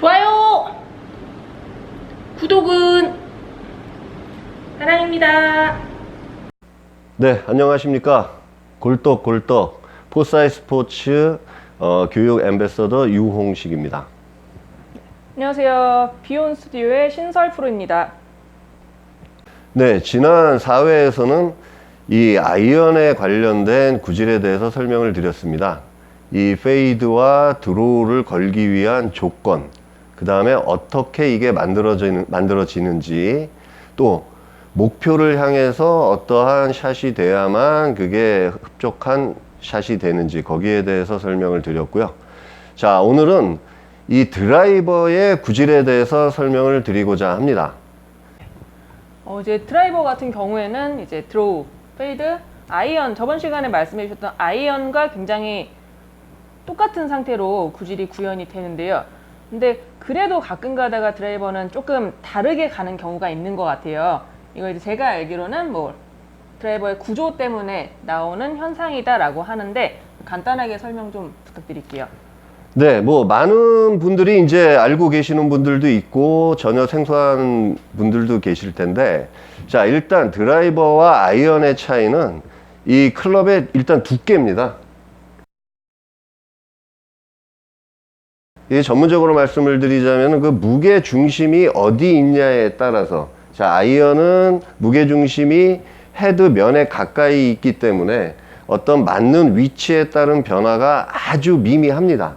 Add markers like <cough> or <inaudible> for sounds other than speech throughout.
좋아요. 구독은 사랑입니다. 네, 안녕하십니까. 골떡골떡 포사이 스포츠 어, 교육 엠베서더 유홍식입니다. 안녕하세요. 비온 스튜디오의 신설 프로입니다. 네, 지난 4회에서는 이 아이언에 관련된 구질에 대해서 설명을 드렸습니다. 이 페이드와 드로우를 걸기 위한 조건, 그 다음에 어떻게 이게 만들어지는, 만들어지는지, 또 목표를 향해서 어떠한 샷이 돼야만 그게 흡족한 샷이 되는지 거기에 대해서 설명을 드렸고요. 자, 오늘은 이 드라이버의 구질에 대해서 설명을 드리고자 합니다. 어, 이제 드라이버 같은 경우에는 이제 드로우, 페이드, 아이언 저번 시간에 말씀해 주셨던 아이언과 굉장히 똑같은 상태로 구질이 구현이 되는데요. 근데 그래도 가끔 가다가 드라이버는 조금 다르게 가는 경우가 있는 것 같아요. 이거 이제 제가 알기로는 뭐 드라이버의 구조 때문에 나오는 현상이다라고 하는데 간단하게 설명 좀 부탁드릴게요. 네, 뭐 많은 분들이 이제 알고 계시는 분들도 있고 전혀 생소한 분들도 계실 텐데 자, 일단 드라이버와 아이언의 차이는 이 클럽의 일단 두께입니다. 이 전문적으로 말씀을 드리자면 그 무게 중심이 어디 있냐에 따라서 자, 아이언은 무게 중심이 헤드 면에 가까이 있기 때문에 어떤 맞는 위치에 따른 변화가 아주 미미합니다.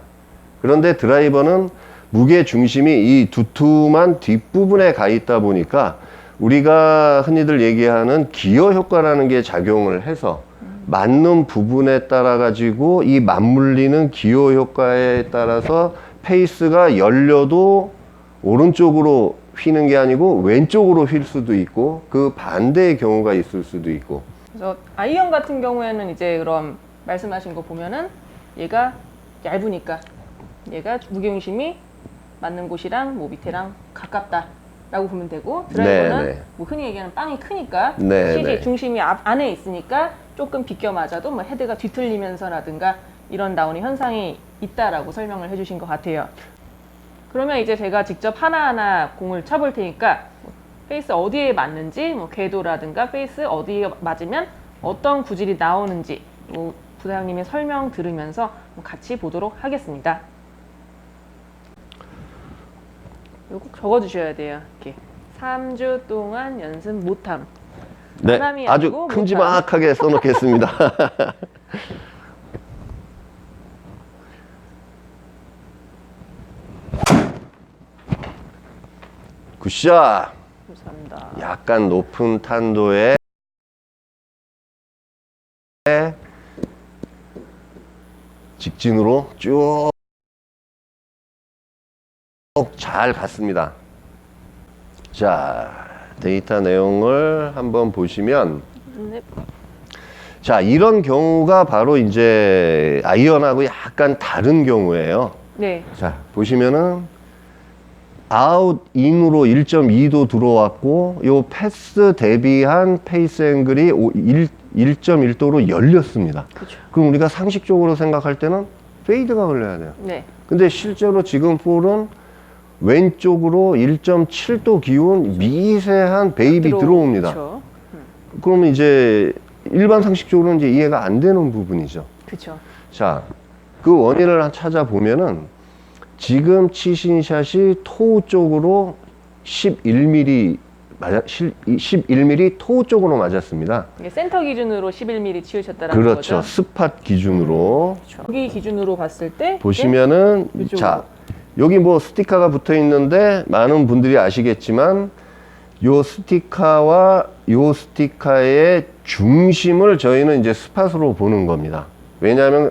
그런데 드라이버는 무게 중심이 이 두툼한 뒷부분에 가 있다 보니까 우리가 흔히들 얘기하는 기어 효과라는 게 작용을 해서 맞는 부분에 따라 가지고 이 맞물리는 기어 효과에 따라서 페이스가 열려도 오른쪽으로 휘는 게 아니고 왼쪽으로 휠 수도 있고 그 반대의 경우가 있을 수도 있고 그래서 아이언 같은 경우에는 이제 그럼 말씀하신 거 보면은 얘가 얇으니까 얘가 무게중심이 맞는 곳이랑 뭐 밑에랑 가깝다 라고 보면 되고 드라이버는 네, 네. 뭐 흔히 얘기하는 빵이 크니까 네, 실이 네. 중심이 앞 안에 있으니까 조금 비껴 맞아도 뭐 헤드가 뒤틀리면서라든가 이런 나오는 현상이 있다라고 설명을 해주신 것 같아요. 그러면 이제 제가 직접 하나하나 공을 쳐볼 테니까 뭐 페이스 어디에 맞는지, 뭐 궤도라든가 페이스 어디에 맞으면 어떤 구질이 나오는지 뭐 부사장님의 설명 들으면서 뭐 같이 보도록 하겠습니다. 꼭 적어주셔야 돼요. 이렇게 3주 동안 연습 못함. 네, 아주 큼지막하게 써놓겠습니다. <laughs> 굿샷! 감사합니다. 약간 높은 탄도에 직진으로 쭉 잘 갔습니다. 자, 데이터 내용을 한번 보시면 네. 자, 이런 경우가 바로 이제 아이언하고 약간 다른 경우예요. 네. 자, 보시면은 아웃 인으로 1.2도 들어왔고 요 패스 대비한 페이스 앵글이 1, 1.1도로 열렸습니다. 그렇죠. 그럼 우리가 상식적으로 생각할 때는 페이드가 걸려야 돼요. 네. 근데 실제로 지금 볼은 왼쪽으로 1.7도 기운 미세한 베이비 들어옵니다. 그렇죠. 그러면 이제 일반 상식적으로는 이제 이해가 안 되는 부분이죠. 그렇죠. 자, 그 원인을 찾아보면은 지금 치신 샷이 토우 쪽으로 11mm 맞아, 11mm 토우 쪽으로 맞았습니다. 이게 센터 기준으로 11mm 치우셨다라는 그렇죠. 거죠. 스팟 기준으로 그렇죠. 여기 기준으로 봤을 때 보시면은 이쪽으로. 자, 여기 뭐 스티커가 붙어 있는데 많은 분들이 아시겠지만 요 스티커와 요 스티커의 중심을 저희는 이제 스팟으로 보는 겁니다. 왜냐하면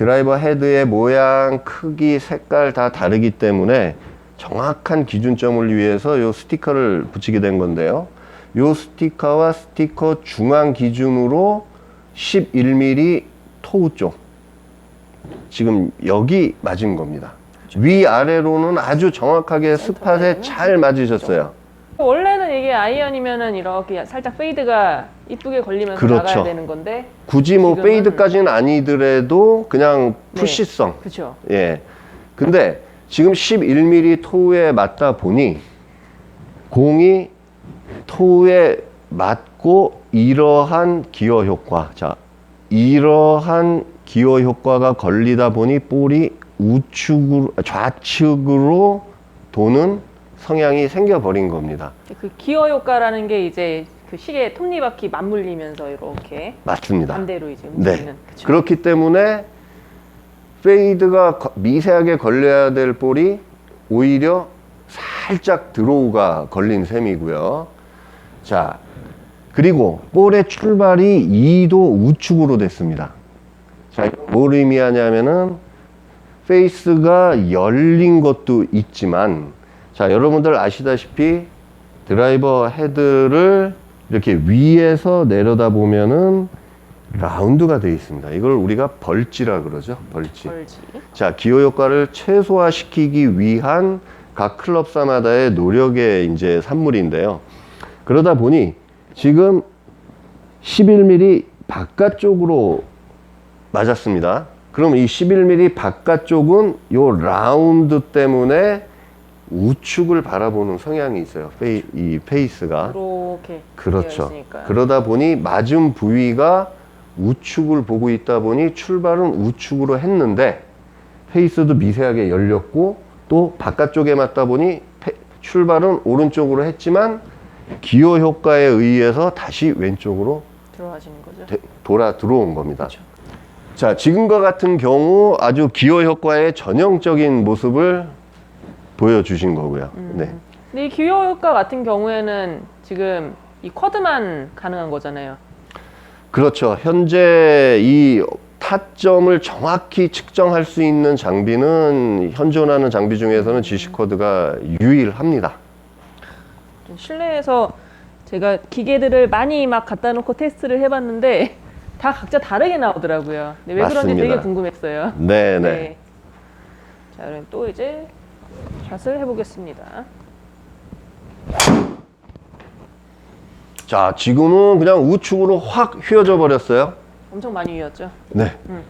드라이버 헤드의 모양, 크기, 색깔 다 다르기 때문에 정확한 기준점을 위해서 요 스티커를 붙이게 된 건데요. 요 스티커와 스티커 중앙 기준으로 11mm 토우 쪽. 지금 여기 맞은 겁니다. 위 아래로는 아주 정확하게 스팟에 잘 맞으셨어요. 원래는 이게 아이언이면은 이렇게 살짝 페이드가 이쁘게 걸리면서 그렇죠. 나가야 되는 건데 굳이 뭐 지금은- 페이드까지는 아니더라도 그냥 네. 푸시성. 그렇죠. 예. 근데 지금 11mm 토우에 맞다 보니 공이 토우에 맞고 이러한 기어 효과. 자, 이러한 기어 효과가 걸리다 보니 볼이 우측으로 좌측으로 도는 성향이 생겨버린 겁니다. 그 기어 효과라는 게 이제 그 시계 톱니바퀴 맞물리면서 이렇게 맞습니다. 반대로 이제 네. 움직이는. 그쵸? 그렇기 때문에 페이드가 거- 미세하게 걸려야 될 볼이 오히려 살짝 드로우가 걸린 셈이고요. 자, 그리고 볼의 출발이 2도 우측으로 됐습니다. 자, 이거 뭘 의미하냐면은 페이스가 열린 것도 있지만 자, 여러분들 아시다시피 드라이버 헤드를 이렇게 위에서 내려다 보면은 라운드가 되어 있습니다. 이걸 우리가 벌지라 그러죠. 벌지. 벌지. 자, 기호 효과를 최소화시키기 위한 각 클럽사마다의 노력의 이제 산물인데요. 그러다 보니 지금 11mm 바깥쪽으로 맞았습니다. 그럼 이 11mm 바깥쪽은 요 라운드 때문에 우측을 바라보는 성향이 있어요. 페이, 이 페이스가. 이렇게 그렇죠. 되어. 그러다 보니 맞은 부위가 우측을 보고 있다 보니 출발은 우측으로 했는데 페이스도 미세하게 열렸고 또 바깥쪽에 맞다 보니 페- 출발은 오른쪽으로 했지만 기어 효과에 의해서 다시 왼쪽으로 들어가시는 거죠. 되- 돌아 들어온 겁니다. 그렇죠. 자, 지금과 같은 경우 아주 기어 효과의 전형적인 모습을 보여주신 거고요. 음. 네. 근데 이 기어 효과 같은 경우에는 지금 이 쿼드만 가능한 거잖아요. 그렇죠. 현재 이 타점을 정확히 측정할 수 있는 장비는 현존하는 장비 중에서는 GC 코드가 유일합니다. 좀 실내에서 제가 기계들을 많이 막 갖다 놓고 테스트를 해봤는데 다 각자 다르게 나오더라고요. 근데 왜 그런지 맞습니다. 되게 궁금했어요. 네, 네. 자, 그럼 또 이제 샷을 해보겠습니다. 자, 지금은 그냥 우측으로 확 휘어져 버렸어요. 엄청 많이 이었죠. 네. 음.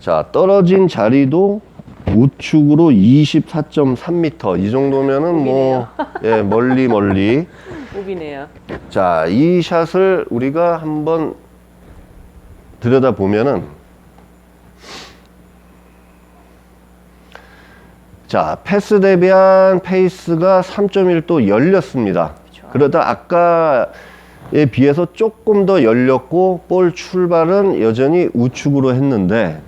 자, 떨어진 자리도 우측으로 24.3m. 이 정도면은 뭐, 예, 멀리 멀리. <laughs> 오비네요. 자, 이 샷을 우리가 한번 들여다 보면은 자, 패스 대비한 페이스가 3.1도 열렸습니다. 그쵸. 그러다 아까에 비해서 조금 더 열렸고 볼 출발은 여전히 우측으로 했는데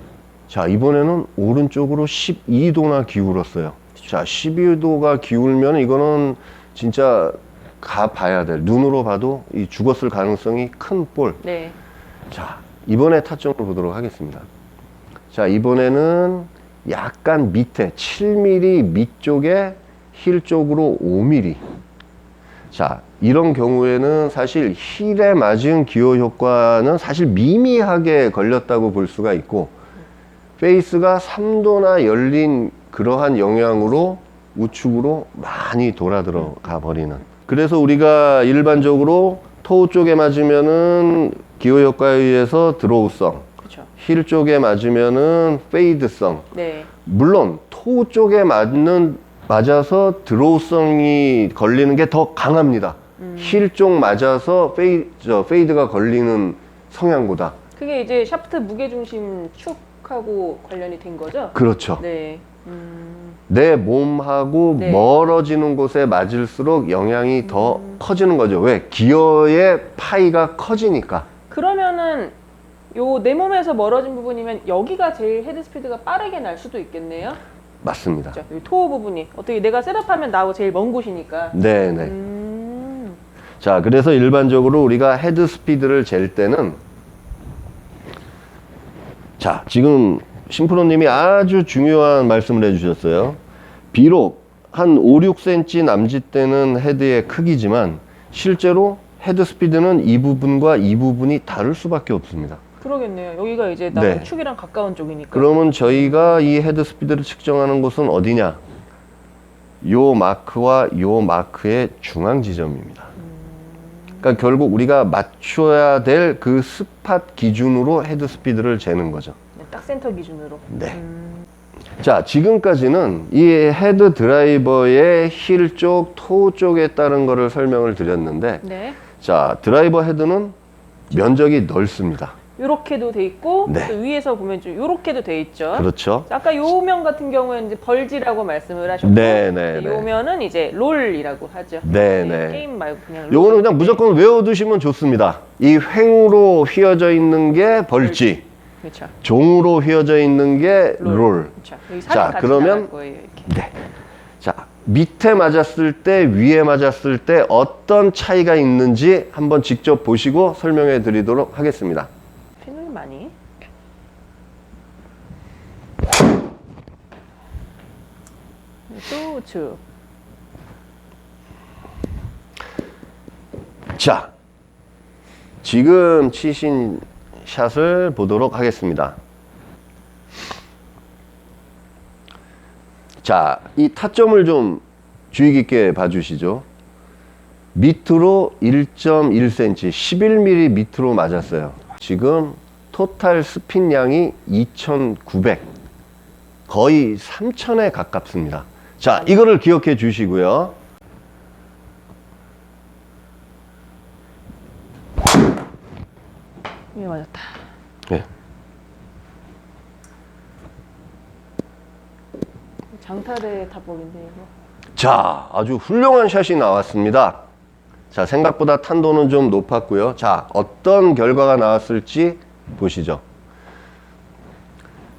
자, 이번에는 오른쪽으로 12도나 기울었어요. 자, 12도가 기울면 이거는 진짜 가 봐야 될 눈으로 봐도 이 죽었을 가능성이 큰 볼. 네. 자, 이번에 타점을 보도록 하겠습니다. 자, 이번에는 약간 밑에 7mm 밑쪽에 힐 쪽으로 5mm. 자, 이런 경우에는 사실 힐에 맞은 기호 효과는 사실 미미하게 걸렸다고 볼 수가 있고 페이스가 3도나 열린 그러한 영향으로 우측으로 많이 돌아 들어가 버리는. 그래서 우리가 일반적으로 토우 쪽에 맞으면은 기호 효과에 의해서 드로우성. 힐 쪽에 맞으면은 페이드성. 네. 물론 토우 쪽에 맞는 맞아서 드로우성이 걸리는 게 더 강합니다. 힐쪽 맞아서 페이, 저, 페이드가 걸리는 성향보다. 그게 이제 샤프트 무게 중심 축하고 관련이 된 거죠? 그렇죠. 네. 음, 내 몸하고 네. 멀어지는 곳에 맞을수록 영향이 더 커지는 거죠. 왜? 기어의 파이가 커지니까. 그러면은 요 내 몸에서 멀어진 부분이면 여기가 제일 헤드 스피드가 빠르게 날 수도 있겠네요. 맞습니다. 그렇죠. 이 토어 부분이 어떻게 내가 셋업하면 나하고 제일 먼 곳이니까. 네 네. 음, 자, 그래서 일반적으로 우리가 헤드 스피드를 잴 때는 자, 지금 심프로님이 아주 중요한 말씀을 해주셨어요. 비록 한 5, 6cm 남짓되는 헤드의 크기지만 실제로 헤드 스피드는 이 부분과 이 부분이 다를 수밖에 없습니다. 그러겠네요. 여기가 이제 나 네. 축이랑 가까운 쪽이니까. 그러면 저희가 이 헤드 스피드를 측정하는 곳은 어디냐? 요 마크와 요 마크의 중앙 지점입니다. 그러니까 결국 우리가 맞춰야 될 그 스팟 기준으로 헤드 스피드를 재는 거죠. 네, 딱 센터 기준으로. 네. 음, 자, 지금까지는 이 헤드 드라이버의 힐 쪽, 토 쪽에 따른 거를 설명을 드렸는데, 네. 자, 드라이버 헤드는 면적이 넓습니다. 요렇게도 돼 있고 네. 또 위에서 보면 좀 요렇게도 돼 있죠. 그렇죠? 아까 요면 같은 경우에는 이제 벌지라고 말씀을 하셨고 네, 네, 요 네. 면은 이제 롤이라고 하죠. 네, 네, 네. 게임 말고 그냥 롤. 요거는 그냥 무조건 외워두시면 좋습니다. 이 횡으로 휘어져 있는 게 벌지, 그렇죠. 종으로 휘어져 있는 게 롤. 그렇죠. 여기 자, 사진 같이 그러면- 나갈 거예요, 이렇게. 네. 자, 밑에 맞았을 때, 위에 맞았을 때 어떤 차이가 있는지 한번 직접 보시고 설명해 드리도록 하겠습니다. 핀을 많이. 또 우측. 자, 지금 치신 샷을 보도록 하겠습니다. 자, 이 타점을 좀 주의 깊게 봐주시죠. 밑으로 1.1cm, 11mm 밑으로 맞았어요. 지금 토탈 스핀 양이 2,900, 거의 3,000에 가깝습니다. 자, 이거를 기억해 주시고요. 위에 맞았다. 네. 장타대 타법인데 이거. 자, 아주 훌륭한 샷이 나왔습니다. 자, 생각보다 탄도는 좀 높았고요. 자, 어떤 결과가 나왔을지 보시죠.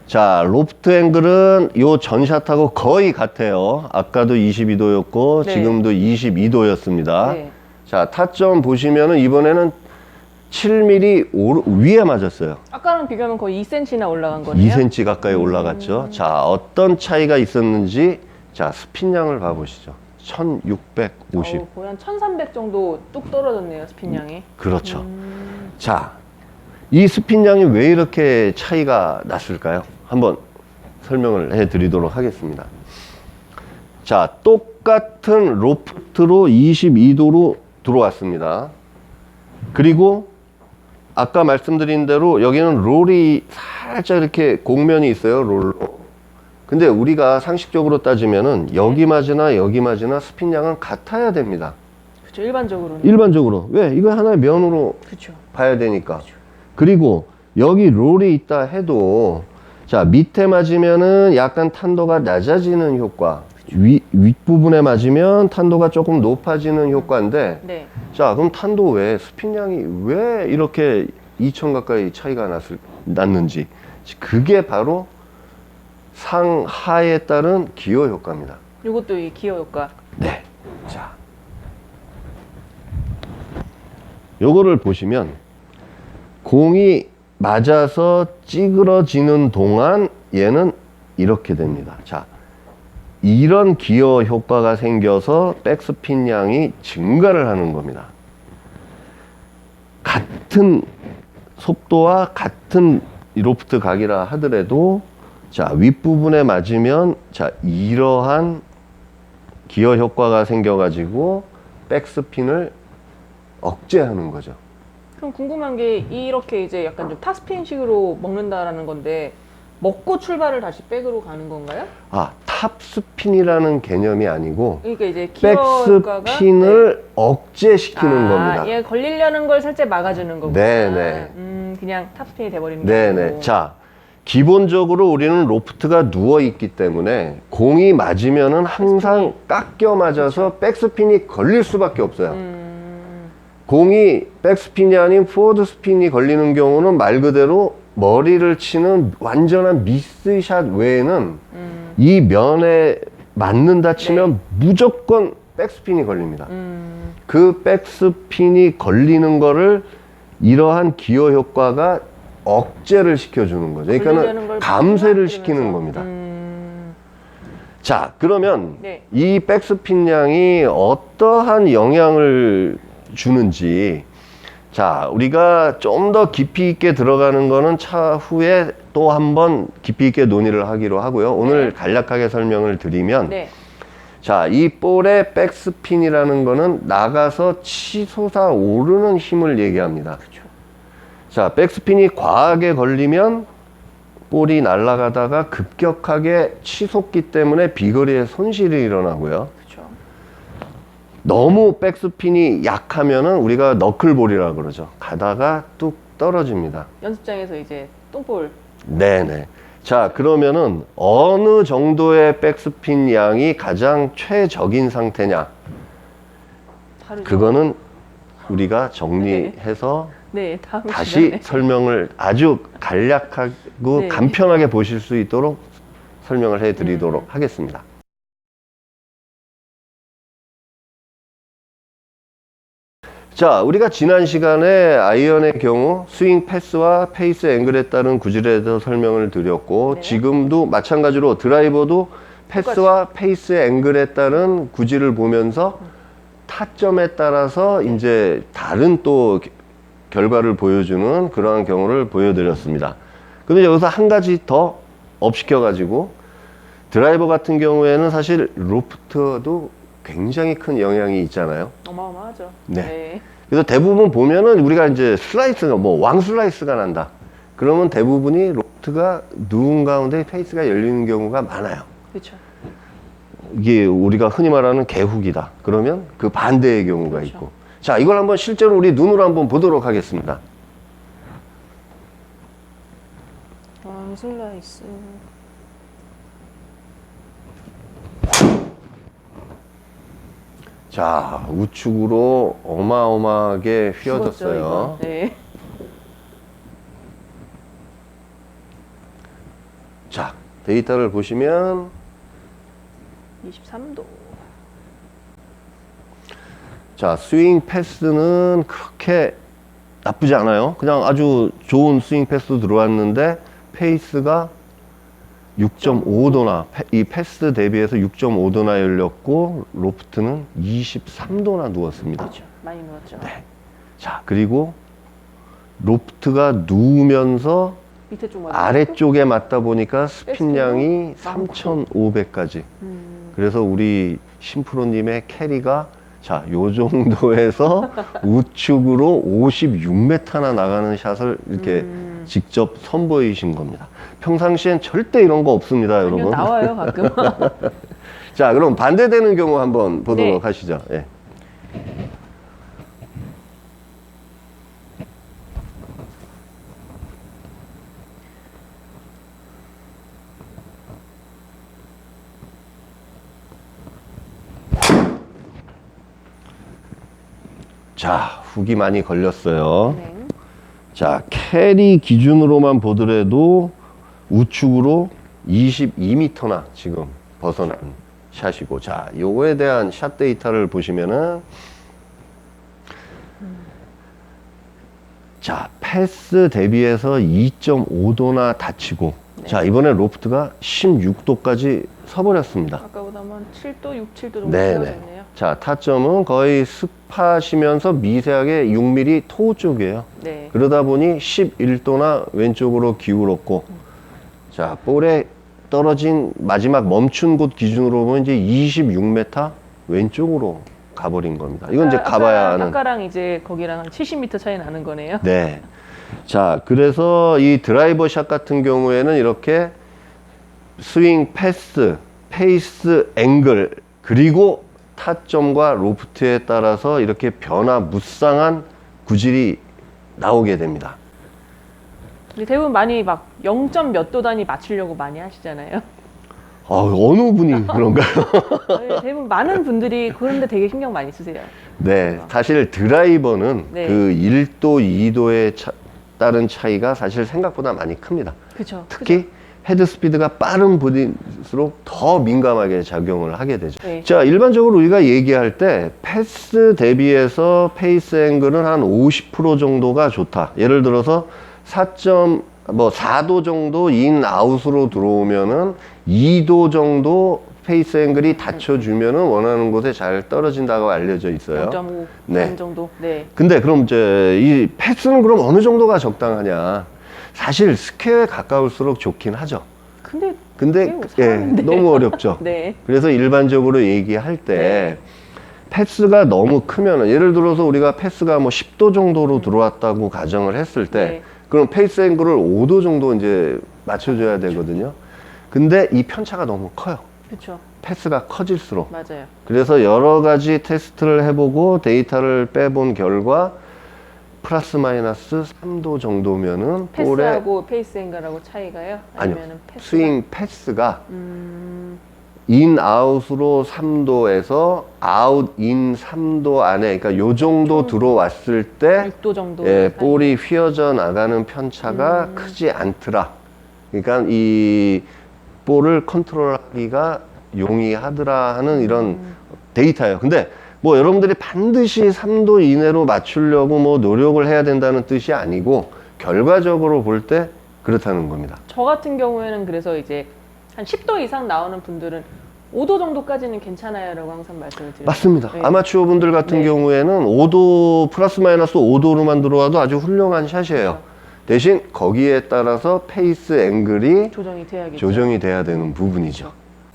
자, 로프트 앵글은 요 전샷하고 거의 같아요. 아까도 22도였고 네. 지금도 22도였습니다. 네. 자, 타점 보시면은 이번에는 7mm 오르, 위에 맞았어요. 아까랑 비교하면 거의 2cm나 올라간 거네요. 2cm 가까이 올라갔죠. 자, 어떤 차이가 있었는지 자, 스핀량을 봐 보시죠. 1650. 어우, 거의 한 1300 정도 뚝 떨어졌네요, 스핀량이. 그렇죠. 음, 자, 이 스핀량이 왜 이렇게 차이가 났을까요? 한번 설명을 해 드리도록 하겠습니다. 자, 똑같은 로프트로 22도로 들어왔습니다. 그리고 아까 말씀드린 대로 여기는 롤이 살짝 이렇게 곡면이 있어요, 롤로. 근데 우리가 상식적으로 따지면은 여기 맞으나 여기 맞으나 스핀량은 같아야 됩니다. 그렇죠. 일반적으로는. 일반적으로. 왜? 이거 하나의 면으로 그렇죠. 봐야 되니까. 그리고 여기 롤이 있다 해도 자 밑에 맞으면은 약간 탄도가 낮아지는 효과 위, 윗부분에 맞으면 탄도가 조금 높아지는 효과인데 네. 자 그럼 탄도 왜 스핀량이 왜 이렇게 2천 가까이 차이가 났을, 났는지 그게 바로 상하에 따른 기여 효과입니다 이것도 이 기어 효과. 네. 자. 요거를 보시면 공이 맞아서 찌그러지는 동안 얘는 이렇게 됩니다. 자. 이런 기어 효과가 생겨서 백스핀 양이 증가를 하는 겁니다. 같은 속도와 같은 이 로프트 각이라 하더라도 자, 윗부분에 맞으면 자, 이러한 기어 효과가 생겨 가지고 백스핀을 억제하는 거죠. 그럼 궁금한 게 이렇게 이제 약간 좀 탑스핀식으로 먹는다라는 건데 먹고 출발을 다시 백으로 가는 건가요? 아, 탑스핀이라는 개념이 아니고 그러니까 이제 백스핀을 억제시키는 아, 겁니다. 얘 걸리려는 걸 살짝 막아주는 거구나. 네, 네. 음, 그냥 탑스핀이 돼버리는 게 네네. 아니고. 자, 기본적으로 우리는 로프트가 누워 있기 때문에 공이 맞으면은 항상 깎여 맞아서 백스핀이 걸릴 수밖에 없어요. 음, 공이 백스핀이 아닌 포워드 스핀이 걸리는 경우는 말 그대로 머리를 치는 완전한 미스샷 외에는 음, 이 면에 맞는다 치면 무조건 백스핀이 걸립니다. 음, 그 백스핀이 걸리는 거를 이러한 기어 효과가 억제를 시켜주는 거죠. 그러니까는 걸 감쇄를. 시키는 겁니다. 음, 자, 그러면 네. 이 백스핀 양이 어떠한 영향을 주는지 자, 우리가 좀 더 깊이 있게 들어가는 거는 차후에 또 한번 깊이 있게 논의를 하기로 하고요. 오늘 네. 간략하게 설명을 드리면 네. 자, 이 볼의 백스핀이라는 거는 나가서 치솟아 오르는 힘을 얘기합니다. 그렇죠. 자, 백스핀이 과하게 걸리면 볼이 날아가다가 급격하게 치솟기 때문에 비거리에 손실이 일어나고요. 너무 백스핀이 약하면은 우리가 너클볼이라고 그러죠. 가다가 뚝 떨어집니다. 연습장에서 이제 똥볼 네네. 자, 그러면은 어느 정도의 백스핀 양이 가장 최적인 상태냐? 다르죠. 그거는 우리가 정리해서 <laughs> 네, 다음 다시 시간에. 설명을 아주 간략하고 네. 간편하게 보실 수 있도록 설명을 해 드리도록 음. 하겠습니다. 자, 우리가 지난 시간에 아이언의 경우 스윙 패스와 페이스 앵글에 따른 구질에 대해서 설명을 드렸고 네. 지금도 마찬가지로 드라이버도 패스와 페이스 앵글에 따른 구질을 보면서 타점에 따라서 이제 다른 또 겨- 결과를 보여주는 그러한 경우를 보여드렸습니다. 근데 여기서 한 가지 더 업시켜 가지고 드라이버 같은 경우에는 사실 로프트도 굉장히 큰 영향이 있잖아요. 어마어마하죠. 네. 그래서 대부분 보면은 우리가 이제 슬라이스가 뭐 왕 슬라이스가 난다. 그러면 대부분이 로프트가 누운 가운데 페이스가 열리는 경우가 많아요. 그렇죠. 이게 우리가 흔히 말하는 개훅이다. 그러면 그 반대의 경우가 그렇죠. 있고. 자, 이걸 한번 실제로 우리 눈으로 한번 보도록 하겠습니다. 왕 슬라이스. 자, 우측으로 어마어마하게 휘어졌어요. 네. 자, 데이터를 보시면 23도. 자, 스윙 패스는 그렇게 나쁘지 않아요. 그냥 아주 좋은 스윙 패스 들어왔는데 페이스가 6.5도나 이 패스 대비해서 6.5도나 열렸고 로프트는 23도나 누웠습니다. 그렇죠. 많이 누웠죠. 네. 자, 그리고 로프트가 누우면서. 아래쪽에 맞다 보니까 스핀량이 많고. 3,500까지. 음, 그래서 우리 심프로님의 캐리가 자, 요 정도에서 <laughs> 우측으로 56m나 나가는 샷을 이렇게 음. 직접 선보이신 겁니다. 평상시엔 절대 이런 거 없습니다, 아니요, 여러분. 나와요 가끔. <laughs> 자, 그럼 반대되는 경우 한번 보도록 네. 하시죠. 예. 자, 훅이 많이 걸렸어요. 네. 자, 캐리 기준으로만 보더라도 우측으로 22m나 지금 벗어난 샷이고, 자, 요거에 대한 샷 데이터를 보시면은, 자, 패스 대비해서 2.5도나 다치고, 자, 이번에 로프트가 16도까지 서버렸습니다. 아까보다 한 7도, 6, 7도 정도 네네. 떨어졌네요. 자, 타점은 거의 습하시면서 미세하게 6mm 토우 쪽이에요. 네. 그러다 보니 11도나 왼쪽으로 기울었고 자 볼에 떨어진 마지막 멈춘 곳 기준으로 보면 이제 26m 왼쪽으로 가버린 겁니다. 이건 이제 아까- 가봐야 아까, 하는. 아까랑 이제 거기랑 한 70m 차이 나는 거네요. 네. 자 그래서 이 드라이버 샷 같은 경우에는 이렇게 스윙 패스, 페이스 앵글 그리고 타점과 로프트에 따라서 이렇게 변화 무쌍한 구질이 나오게 됩니다. 대부분 많이 막 0. 몇도 단위 맞추려고 많이 하시잖아요. 아, 어느 분이 그런가요? 네, 대부분 많은 분들이 그런데 되게 신경 많이 쓰세요. 네, 사실 드라이버는 네. 그 1도, 2도에 차, 따른 차이가 사실 생각보다 많이 큽니다. 그렇죠. 특히 헤드 스피드가 빠른 볼일수록 더 민감하게 작용을 하게 되죠. 네. 자, 일반적으로 우리가 얘기할 때 패스 대비해서 페이스 앵글은 한 50% 정도가 좋다. 예를 들어서 4점 뭐 4도 정도 인 아웃으로 들어오면은 2도 정도 페이스 앵글이 받쳐주면은 원하는 곳에 잘 떨어진다고 알려져 있어요. 0.5 네. 정도. 네. 근데 그럼 이제 이 패스는 그럼 어느 정도가 적당하냐? 사실 스퀘어에 가까울수록 좋긴 하죠. 근데 근데 예, 사람인데. 너무 어렵죠. <laughs> 네. 그래서 일반적으로 얘기할 때 패스가 너무 크면은 예를 들어서 우리가 패스가 뭐 10도 정도로 들어왔다고 가정을 했을 때 네. 그럼 페이스 앵글을 5도 정도 이제 맞춰줘야 되거든요. 근데 이 편차가 너무 커요. 그렇죠. 패스가 커질수록. 맞아요. 그래서 여러 가지 테스트를 해보고 데이터를 빼본 결과 플러스 마이너스 3도 정도면은 볼의 패스하고 페이스 앵글하고 차이가요? 아니요. 아니면은 패스가? 스윙 패스가 음, 인 아웃으로 3도에서 아웃 인 3도 안에 그러니까 요 정도 들어왔을 때 6도 정도. 예. 볼이 휘어져 나가는 편차가 음. 크지 않더라. 그러니까 이 볼을 컨트롤하기가 용이하더라 하는 이런 음. 데이터예요. 근데 뭐 여러분들이 반드시 3도 이내로 맞추려고 뭐 노력을 해야 된다는 뜻이 아니고 결과적으로 볼 때 그렇다는 겁니다. 저 같은 경우에는 그래서 이제 한 10도 이상 나오는 분들은 5도 정도까지는 괜찮아요라고 항상 말씀을 드려요. 맞습니다. 네. 아마추어 분들 같은 네. 경우에는 5도 플러스 마이너스 5도로만 들어와도 아주 훌륭한 샷이에요. 그렇죠. 대신 거기에 따라서 페이스 앵글이 조정이 돼야겠죠. 조정이 돼야 되는 부분이죠.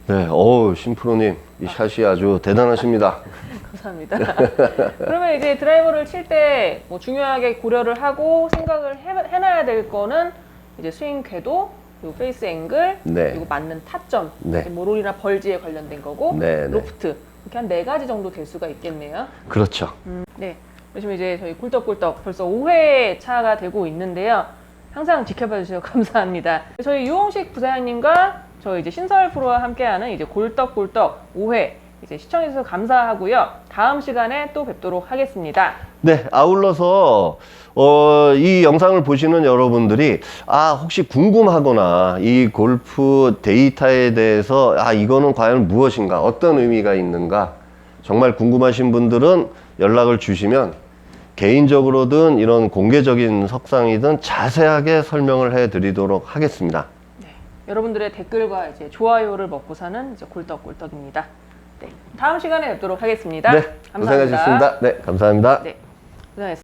네, 어우 심프로님 이 샷이 아주 대단하십니다. <laughs> 감사합니다. <laughs> 그러면 이제 드라이버를 칠 때 뭐 중요하게 고려를 하고 생각을 해, 해놔야 될 거는 이제 스윙 궤도, 그리고 페이스 앵글, 네. 그리고 맞는 타점, 네. 이제 모롤이나 벌지에 관련된 거고, 네, 네. 로프트 이렇게 한 네 가지 정도 될 수가 있겠네요. 그렇죠. 음, 네. 그러시면 이제 저희 꿀떡꿀떡 벌써 5회 차가 되고 있는데요. 항상 지켜봐 주셔서 <laughs> 감사합니다. 저희 유홍식 부사장님과 저희 이제 신설 프로와 함께하는 이제 골떡골떡 5회 이제 시청해주셔서 감사하고요. 다음 시간에 또 뵙도록 하겠습니다. 네, 아울러서 어, 이 영상을 보시는 여러분들이 아 혹시 궁금하거나 이 골프 데이터에 대해서 아 이거는 과연 무엇인가 어떤 의미가 있는가 정말 궁금하신 분들은 연락을 주시면 개인적으로든 이런 공개적인 석상이든 자세하게 설명을 해드리도록 하겠습니다. 여러분들의 댓글과 이제 좋아요를 먹고 사는 이제 골떡골떡입니다. 네. 다음 시간에 뵙도록 하겠습니다. 네, 감사합니다. 고생하셨습니다. 네, 감사합니다. 네. 고생하셨습니다.